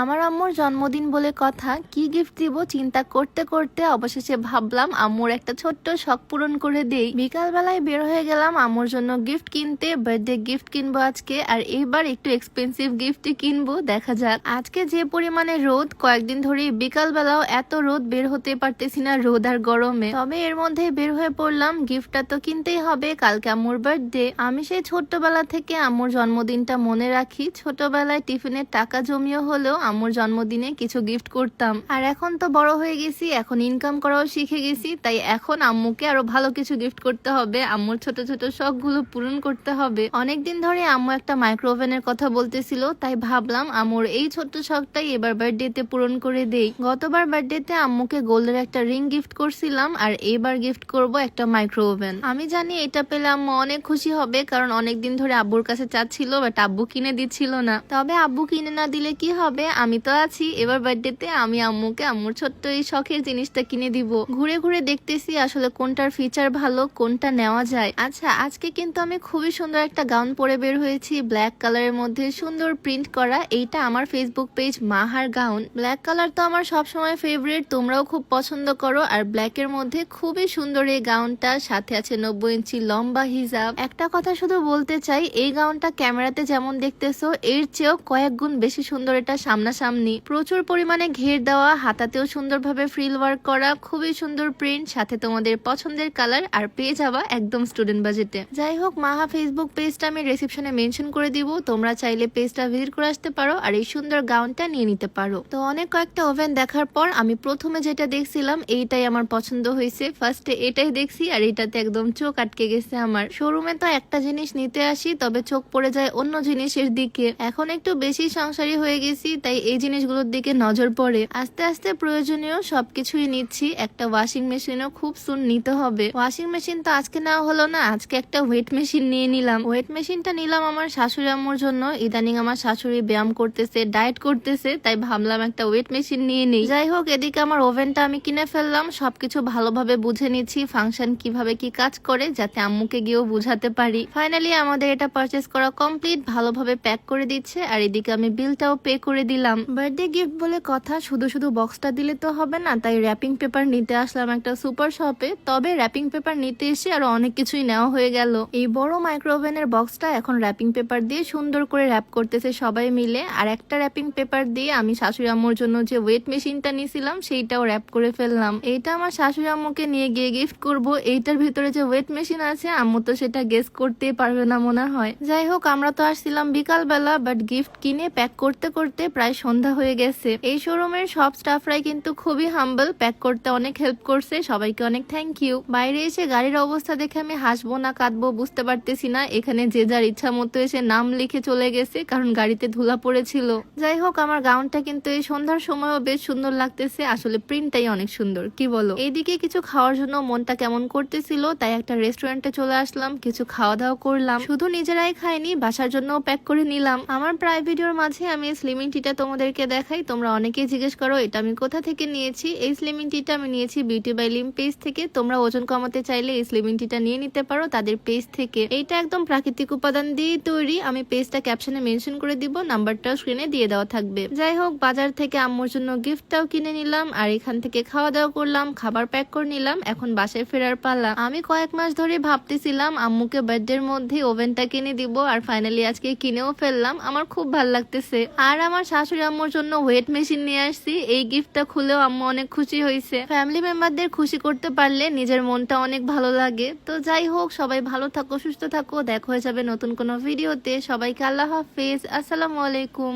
আমার আম্মুর জন্মদিন বলে কথা, কি গিফট দিব চিন্তা করতে করতে অবশেষে ভাবলাম আম্মুর একটা ছোট্ট শখ পূরণ করে দেই। বিকালবেলায় বের হয়ে গেলাম আম্মুর জন্য গিফট কিনতে বার্থডে গিফট কিনবো আজকে, আর এইবার একটু এক্সপেন্সিভ গিফটই কিনবো, দেখা যাক। আজকে যে পরিমাণে রোদ, কয়েকদিন ধরে বিকালবেলাও এত রোদ বের হতে পারতেছি না রোদ আর গরমে। তবে এর মধ্যে বের হয়ে পড়লাম গিফটটা তো কিনতেই হবে, কালকে আম্মুর বার্থডে আমি সেই ছোট্টবেলা থেকে আম্মুর জন্মদিনটা মনে রাখি ছোটবেলায় টিফিনের টাকা জমিও হলেও আম্মুর জন্মদিনে কিছু গিফট করতাম। আর এখন তো বড় হয়ে গেছি, এখন ইনকাম করাও শিখে গেছি, তাই এখন আম্মুকে আরও ভালো কিছু গিফট করতে হবে, আম্মুর ছোট ছোট শখগুলো পূরণ করতে হবে। অনেকদিন ধরে আম্মু একটা মাইক্রো ওভেনের কথা বলতেছিল, তাই ভাবলাম আম্মুর এই ছোট্ট শখটাই এবার বার্থডেতে পূরণ করে দেই। গতবার বার্থডেতে আম্মুকে গোল্ডের একটা রিং গিফট করছিলাম, আর এবার গিফট করব একটা মাইক্রো ওভেন আমি জানি এটা পেলে আম্মু অনেক খুশি হবে, কারণ অনেকদিন ধরে আব্বুর কাছে চাচ্ছিল বাট আব্বু কিনে দিচ্ছিল না। তবে আব্বু কিনে না দিলে কি হবে? আমি তো আছি, এবার বার্থডেতে আমি আম্মুকে আম্মুর ছোট্ট এই শখের জিনিসটা কিনে দিব। ঘুরে ঘুরে দেখতেছি আসলে কোনটার ফিচার ভালো, কোনটা নেওয়া যায়। আচ্ছা আজকে কিন্তু আমি খুবই সুন্দর একটা গাউন পরে বের হয়েছি ব্ল্যাক কালারের মধ্যে সুন্দর প্রিন্ট করা। এইটা আমার ফেসবুক পেজ মাহার গাউন ব্ল্যাক কালার তো আমার সবসময় ফেভারিট তোমরাও খুব পছন্দ করো। আর ব্ল্যাক এর মধ্যে খুবই সুন্দর এই গাউনটা সাথে আছে নব্বই ইঞ্চি লম্বা হিজাব। একটা কথা শুধু বলতে চাই, এই গাউনটা ক্যামেরাতে যেমন দেখতেছো, এর চেয়েও কয়েক গুণ বেশি সুন্দর এটা সামনাসামনি প্রচুর পরিমাণে ঘের দেওয়া, হাতাতেও সুন্দরভাবে ফ্রিল ওয়ার্ক করা, খুবই সুন্দর প্রিন্ট সাথে তোমাদের পছন্দের কালার আর পেয়ে যাওয়া একদম স্টুডেন্ট বাজেটে যাই হোক, মাহা ফেসবুক পেজটা আমি রিসেপশনে মেনশন করে দিব। তোমরা চাইলে পেজটা ভিজিট করে আসতে পারো আর এই সুন্দর গাউনটা নিয়ে নিতে পারো। তো অনেক কয়েকটা ওভেন দেখার পর আমি প্রথমে যেটা দেখছিলাম, এইটাই আমার পছন্দ হয়েছে। ফার্স্টে এটাই দেখছি আর এটাতে একদম চোখ আটকে গেছে আমার। শোরুমে তো একটা জিনিস নিতে আসি, তবে চোখ পড়ে যায় অন্য জিনিসের দিকে। এখন একটু বেশি সংসারী হয়ে গেছি, তাই এই জিনিসগুলোর দিকে নজর পড়ে। আস্তে আস্তে প্রয়োজনীয় সবকিছুই নিচ্ছি। একটা ওয়াশিং মেশিনও খুব সুন নিতে হবে। ওয়াশিং মেশিন তো আজকে নেওয়া হলো না, আজকে একটা ওয়েট মেশিন নিয়ে নিলাম। ওয়েট মেশিনটা নিলাম আমার শাশুড়ি আম্মুর জন্য। ইদানিং আমার শাশুড়ি ব্যায়াম করতেছে ডায়েট করতেছে, তাই ভাবলাম একটা ওয়েট মেশিন নিয়ে নিই। যাই হোক, এদিকে আমার ওভেনটা আমি কিনে ফেললাম। সবকিছু ভালোভাবে বুঝে নিচ্ছি ফাংশন কীভাবে কি কাজ করে, যাতে আম্মুকে গিয়েও বুঝাতে পারি। ফাইনালি আমাদের এটা পারচেস করা কমপ্লিট ভালোভাবে প্যাক করে দিচ্ছে। আর এদিকে আমি বিলটাও পে করে দিলাম। বার্থডে গিফট বলে কথা, শুধু শুধু বক্সটা দিলে তো হবে না, তাই র্যাপিং পেপার নিতে আসলাম একটা সুপার শপে তবে র্যাপিং পেপার নিতে এসে আরও অনেক কিছুই নেওয়া হয়ে গেল। এই বড় মাইক্রোওভেনের বক্সটা এখন র্যাপিং পেপার দিয়ে সুন্দর করে র্যাপ করতেছে সবাই মিলে। আর একটা র্যাপিং পেপার দিয়ে আমি শাশুড়ি আম্মুর জন্য যে ওয়েট মেশিনটা নিয়েছিলাম, সেইটাও র্যাপ করে ফেললাম। এইটা আমার শাশুড়ি আম্মুকে নিয়ে গিয়ে গিফট করব। এইটার ভিতরে যে ওয়েট মেশিন আছে, আম্মু তো সেটা গেস করতে পারবে না মনে হয়। যাই হোক, আমরা তো আসছিলাম বিকাল বেলা বাট গিফট কিনে প্যাক করতে করতে প্রায় সন্ধ্যা হয়ে গেছে। এই শোরুমের সব স্টাফরাই কিন্তু খুবই হাম্বল প্যাক করতে অনেক হেল্প করছে, সবাইকে অনেক থ্যাংক ইউ বাইরে এসে গাড়ির অবস্থা দেখে আমি হাসবো না, কাঁদবো, বুঝতে পারতেছি না। এখানে যে যার ইচ্ছা মতো এসে নাম লিখে চলে গেছে, কারণ গাড়িতে ধুলা পড়েছিল। যাই হোক, আমার গাউনটা কিন্তু এই সন্ধ্যার সময়ও বেশ সুন্দর লাগতেছে। আসলে প্রিন্টটাই অনেক সুন্দর, কি বলো? এইদিকে কিছু খাওয়ার জন্য মনটা কেমন করতেছিল, তাই একটা রেস্টুরেন্টে চলে আসলাম, কিছু খাওয়া দাওয়া করলাম। শুধু নিজেরাই খাইনি, বাসার জন্য প্যাক করে নিলাম। আমার প্রায় ভিডিওর মাঝে আমি স্লিমিং টিটা তোমাদেরকে দেখাই, তোমরা অনেকেই জিজ্ঞেস করো, এটা আমি কোথা থেকে নিয়েছি? এই স্লিমিং টিটা আমি নিয়েছি বিউটি বাই লিম পেজ থেকে। তোমরা ওজন কমাতে চাইলে এই স্লিমিং টিটা নিয়ে নিতে পারো তাদের পেজ থেকে। এইটা একদম প্রাকৃতিক উপাদান দিয়ে তৈরি। আমি পেজটা ক্যাপশনে মেনশন করে দিব নাম্বারটাও স্ক্রিনে দিয়ে দেওয়া থাকবে। যাই হোক, বাজার থেকে আম্মুর জন্য গিফটটাও কিনে নিলাম, আর এখান থেকে খাওয়া দাওয়া করলাম, খাবার প্যাক করে নিলাম, এখন বাসায় ফেরার পালা। আমি কয়েক মাস ধরে ভাবতেছিলাম আম্মুকে বার্থডের মধ্যে ওভেনটা কিনে দিব, আর ফাইনালি আজকে কিনেও ফেললাম। আমার খুব ভালো লাগতেছে। আর আমার শাশুড়ি আম্মুর জন্য ওয়েট মেশিন নিয়ে আসছি। এই গিফটটা খুলেও আম্মু অনেক খুশি হয়েছে। ফ্যামিলি মেম্বারদের খুশি করতে পারলে নিজের মনটা অনেক ভালো লাগে। তো যাই হোক, সবাই ভালো থাকো, সুস্থ থাকো। দেখা হয়ে যাবে নতুন কোনো ভিডিওতে সবাইকে আল্লাহ হাফেজ। আসসালামু আলাইকুম।